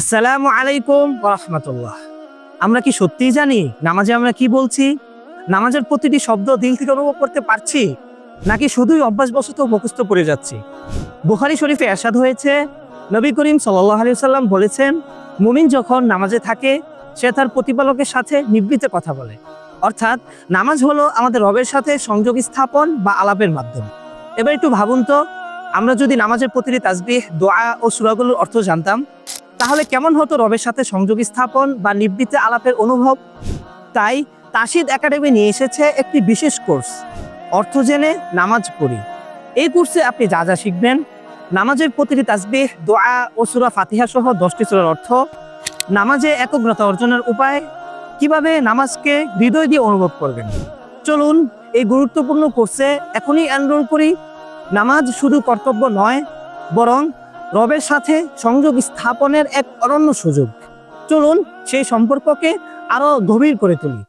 আসসালামু আলাইকুম রহমতুল্লাহ। আমরা কি সত্যিই জানি? নামাজে আমরা কি বলছি? নামাজের প্রতিটি শব্দ দিল থেকে অনুভব করতে পারছি? নাকি শুধুই অভ্যাসবশত মুখস্থ পড়ে যাচ্ছি? বুখারি শরীফে এরশাদ হয়েছে, নবী করিম সাল্লাহ আলি সাল্লাম বলেছেন, মুমিন যখন নামাজে থাকে, সে তার প্রতিপালকের সাথে নিবৃতে কথা বলে। অর্থাৎ নামাজ হলো আমাদের রবের সাথে সংযোগ স্থাপন বা আলাপের মাধ্যম। এবার একটু ভাবুন তো, আমরা যদি নামাজের প্রতিটি তাজবিহ দোয়া ও সুরাগুলোর অর্থ জানতাম তাহলে কেমন হতো রবের সাথে সংযোগ স্থাপন বা নিবৃত্তে আলাপের অনুভব? তাই তাসিদ একাডেমি নিয়ে এসেছে একটি বিশেষ কোর্স, অর্থ জেনে নামাজ পড়ি। এই কোর্সে আপনি যা যা শিখবেন, নামাজের প্রতিটি তাসবিহ, দোয়া ও সুরা ফাতিহা সহ দশটি সুরার অর্থ, নামাজে একগ্রতা অর্জনের উপায়, কীভাবে নামাজকে হৃদয় দিয়ে অনুভব করবেন। চলুন এই গুরুত্বপূর্ণ কোর্সে এখনই এনরোল করি। নামাজ শুধু কর্তব্য নয়, বরং রবের সাথে সংযোগ স্থাপনের এক অনন্য সুযোগ। চলুন সেই সম্পর্ককে আরও গভীর করে তুলি।